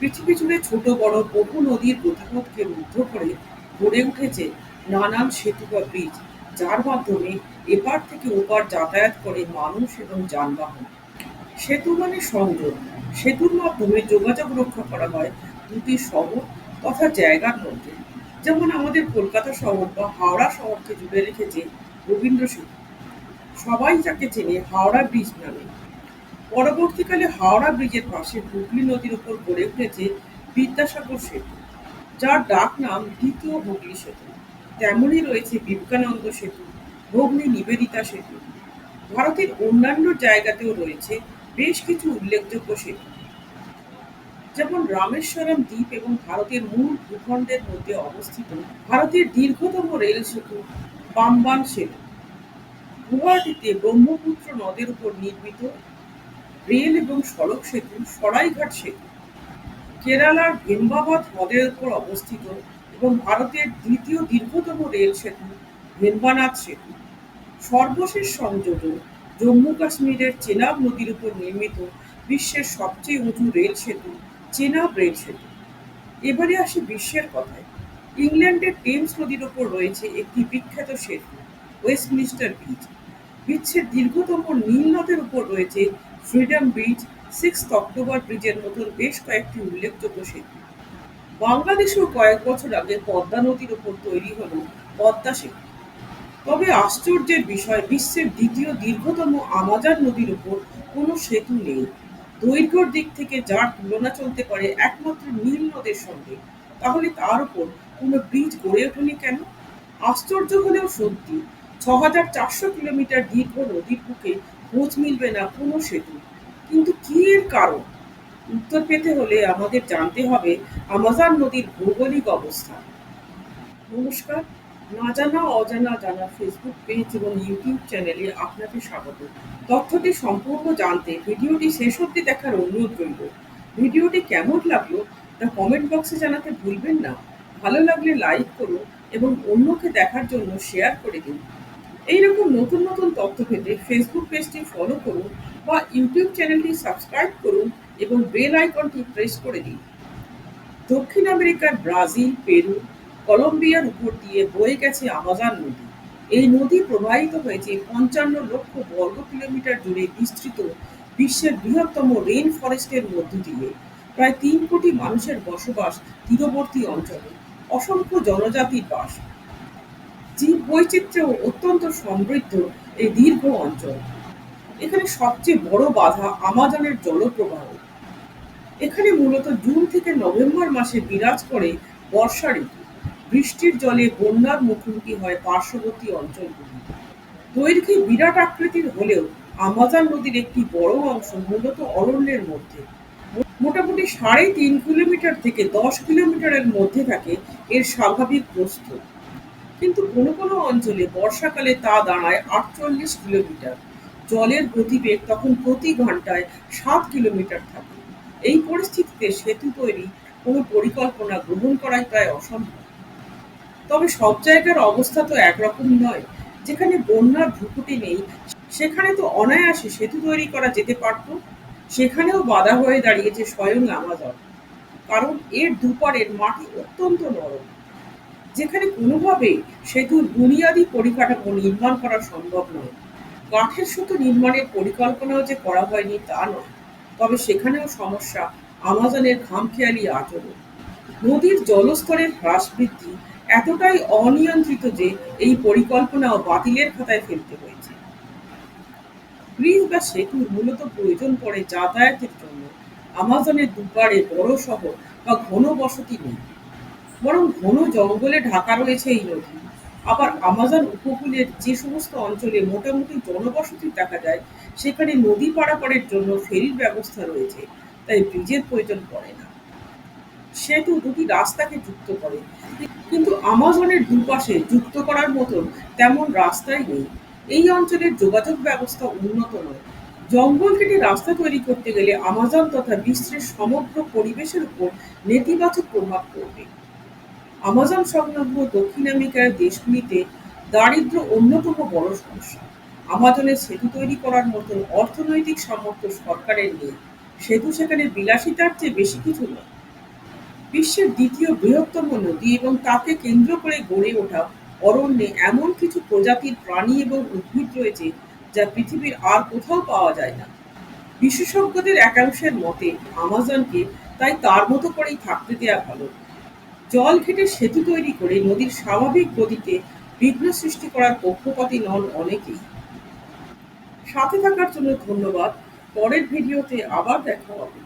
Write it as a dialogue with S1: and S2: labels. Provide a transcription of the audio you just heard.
S1: পৃথিবী জুড়ে ছোট, বড় বহু নদীর গতিপথকে রুদ্ধ করে গড়ে উঠেছে নানান সেতু বা ব্রিজ, যার মাধ্যমে এপার থেকে ওপার যাতায়াত করে মানুষ এবং যানবাহন। সেতু মানে সংযোগ। সেতুর মাধ্যমে যোগাযোগ রক্ষা করা হয় দুটি শহর তথা জায়গার মধ্যে। যেমন আমাদের কলকাতা শহর বা হাওড়া শহরকে জুড়ে রেখেছে রবীন্দ্র সেতু সবাই যাকে চেনে হাওড়া ব্রিজ নামে। পরবর্তীকালে হাওড়া ব্রিজের পাশে হুগলি নদীর উপর গড়ে উঠেছে বিদ্যাসাগর সেতু, যার ডাক নাম দ্বিতীয় হুগলি সেতু। তেমনই রয়েছে বিবেকানন্দ সেতু ভগ্নী নিবেদিতা সেতু। ভারতের অন্যান্য জায়গাতেও রয়েছে বেশ কিছু উল্লেখযোগ্য সেতু। যেমন রামেশ্বরম দ্বীপ এবং ভারতের মূল ভূখণ্ডের মধ্যে অবস্থিত ভারতের দীর্ঘতম রেল সেতু পাম্বান সেতু। গুয়াহাটিতে ব্রহ্মপুত্র নদের উপর নির্মিত রেল এবং সড়ক সেতু, সরাইঘাট সেতু। কেরালার ভেম্বাবাদ হ্রদের উপর অবস্থিত এবং ভারতের দ্বিতীয় দীর্ঘতম রেল সেতু ভেম্বানাথ সেতু। সর্বশেষ সংযোজন জম্মু কাশ্মীরের চেনাব নদীর উপর নির্মিত বিশ্বের সবচেয়ে উঁচু রেল সেতু, চেনাব রেল সেতু। এবারে আসি বিশ্বের কথায়। ইংল্যান্ডের টেমস নদীর উপর রয়েছে একটি বিখ্যাত সেতু, ওয়েস্টমিনিস্টার ব্রিজ বিশ্বের দীর্ঘতম নীল নদের উপর রয়েছে ফ্রিডম ব্রিজ সিক্স অক্টোবর ব্রিজের মতন বেশ কয়েকটি উল্লেখযোগ্য সেতু বাংলাদেশেও কয়েক বছর আগে পদ্মা নদীর উপর তৈরি হলো পদ্মা সেতু তবে আশ্চর্যের বিষয়, বিশ্বের দ্বিতীয় দীর্ঘতম আমাজন নদীর উপর কোনো সেতু নেই। দৈর্ঘ্যর দিক থেকে যার তুলনা চলতে পারে একমাত্র নীল নদের সঙ্গে, তাহলে তার উপর কোনো ব্রিজ গড়ে ওঠেনি কেন? আশ্চর্য হলেও সত্যি ছ হাজার চারশো কিলোমিটার দীর্ঘ নদীর বুকে খোঁজ মিলবে না কোনো সেতু। কিন্তু কি এর কারণ? উত্তর পেতে হলে আমাদের জানতে হবে আমাজন নদীর ভৌগোলিক অবস্থান নমস্কার, না জানা, অজানা জানা ফেসবুক পেজ এবং ইউটিউব চ্যানেলে আপনাকে স্বাগত। তথ্যটি সম্পূর্ণ জানতে ভিডিওটি শেষ অবধি দেখার অনুরোধ রইল। ভিডিওটি কেমন লাগল তা কমেন্ট বক্সে জানাতে ভুলবেন না। ভালো লাগলে লাইক করুন এবং অন্যকে দেখার জন্য শেয়ার করে দিন। এইরকম নতুন নতুন তথ্য পেতে ফেসবুক পেজটি ফলো করুন বা ইউটিউব চ্যানেলটি সাবস্ক্রাইব করুন এবং বেল আইকনটি প্রেস করে দিন। দক্ষিণ আমেরিকার ব্রাজিল, পেরু, কলম্বিয়ার উপর দিয়ে বয়ে গেছে আমাজন নদী। এই নদী প্রবাহিত হয়েছে পঞ্চান্ন লক্ষ বর্গ কিলোমিটার জুড়ে বিস্তৃত বিশ্বের বৃহত্তম রেইন ফরেস্টের মধ্য দিয়ে। প্রায় তিন কোটি মানুষের বসবাস তীরবর্তী অঞ্চলে। অসংখ্য জনজাতির বাস। জীব বৈচিত্র্য অত্যন্ত সমৃদ্ধ এই দীর্ঘ অঞ্চল। এখানে সবচেয়ে বড় বাধা আমাজনের জলপ্রবাহ। এখানে মূলত জুন থেকে নভেম্বর মাসে বিরাজ করে বর্ষা ঋতু। বৃষ্টির জলে বন্যার মুখোমুখি হয় পার্শ্ববর্তী অঞ্চলগুলি। দৈর্ঘ্যে বিরাট আকৃতির হলেও আমাজন নদীর একটি বড় অংশ মূলত অরণ্যের মধ্যে। মোটামুটি সাড়ে তিন কিলোমিটার থেকে দশ কিলোমিটারের মধ্যে থাকে এর স্বাভাবিক প্রস্থ। কিন্তু কোনো কোনো অঞ্চলে বর্ষাকালে তা দাঁড়ায় আটচল্লিশ কিলোমিটার। জলের গতিবেগ তখন প্রতি ঘন্টায় সাত কিলোমিটার থাকে। এই পরিস্থিতিতে সেতু তৈরি কোনো পরিকল্পনা গ্রহণ করাই প্রায় অসম্ভব। তবে সব জায়গার অবস্থা তো একরকম নয়। যেখানে বন্যার ভ্রুকুটি নেই, সেখানে তো অনায়াসে সেতু তৈরি করা যেতে পারত। সেখানেও বাধা হয়ে দাঁড়িয়েছে স্বয়ং আমাজন। কারণ এর দুপারের মাটি অত্যন্ত নরম। যেখানে কোনোভাবেই সেতুর বুনিয়াদী পরিকাঠামো নির্মাণ করা সম্ভব নয়। কাঠের সুতো নির্মাণের পরিকল্পনাও যে করা হয়নি তা নয়। তবে সেখানেও সমস্যা আমাজনের খামখেয়ালি আচরণ। নদীর জলস্তরের হ্রাস বৃদ্ধি এতটাই অনিয়ন্ত্রিত যে এই পরিকল্পনাও বাতিলের খাতায় ফেলতে হয়েছে। ব্রিজ বা সেতুর মূলত প্রয়োজন পড়ে যাতায়াতের জন্য। আমাজনের দুপারে বড় শহর বা ঘন বসতি নেই। বরং ঘন জঙ্গলে ঢাকা রয়েছে এই নদী। আবার আমাজন উপকূলের যে সমস্ত অঞ্চলে মোটামুটি জনবসতি দেখা যায়, সেখানে নদী পারাপারের জন্য ফেরির ব্যবস্থা রয়েছে, তাই ব্রিজের প্রয়োজন পড়ে না। সেতু দুটি রাস্তাকে যুক্ত করে। কিন্তু আমাজনের দুপাশে যুক্ত করার মতন তেমন রাস্তাই নেই। এই অঞ্চলের যোগাযোগ ব্যবস্থা উন্নত নয়। জঙ্গল কেটে রাস্তা তৈরি করতে গেলে আমাজন তথা বিশ্বের সমগ্র পরিবেশের উপর নেতিবাচক প্রভাব পড়বে। আমাজন সংলগ্ন দক্ষিণ আমেরিকার দেশগুলিতে দারিদ্র অন্যতম বড় সমস্যা। আমাজনের সেতু তৈরি করার মতো অর্থনৈতিক সামর্থ্য সরকারের নেই। সেতু সেখানে বিলাসিতার চেয়ে বেশি কিছু নয়। বিশ্বের দ্বিতীয় বৃহত্তম নদী এবং তাকে কেন্দ্র করে গড়ে ওঠা অরণ্যে এমন কিছু প্রজাতির প্রাণী এবং উদ্ভিদ রয়েছে যা পৃথিবীর আর কোথাও পাওয়া যায় না। বিশেষজ্ঞদের একাংশের মতে আমাজনকে তাই তার মতো করেই থাকতে দেওয়া ভালো। জল ঘেটে সেতু তৈরি করে নদীর স্বাভাবিক গতিতে বিঘ্ন সৃষ্টি করার পক্ষপাতী নন অনেকেই। সাথে থাকার জন্য ধন্যবাদ। পরের ভিডিওতে আবার দেখা হবে।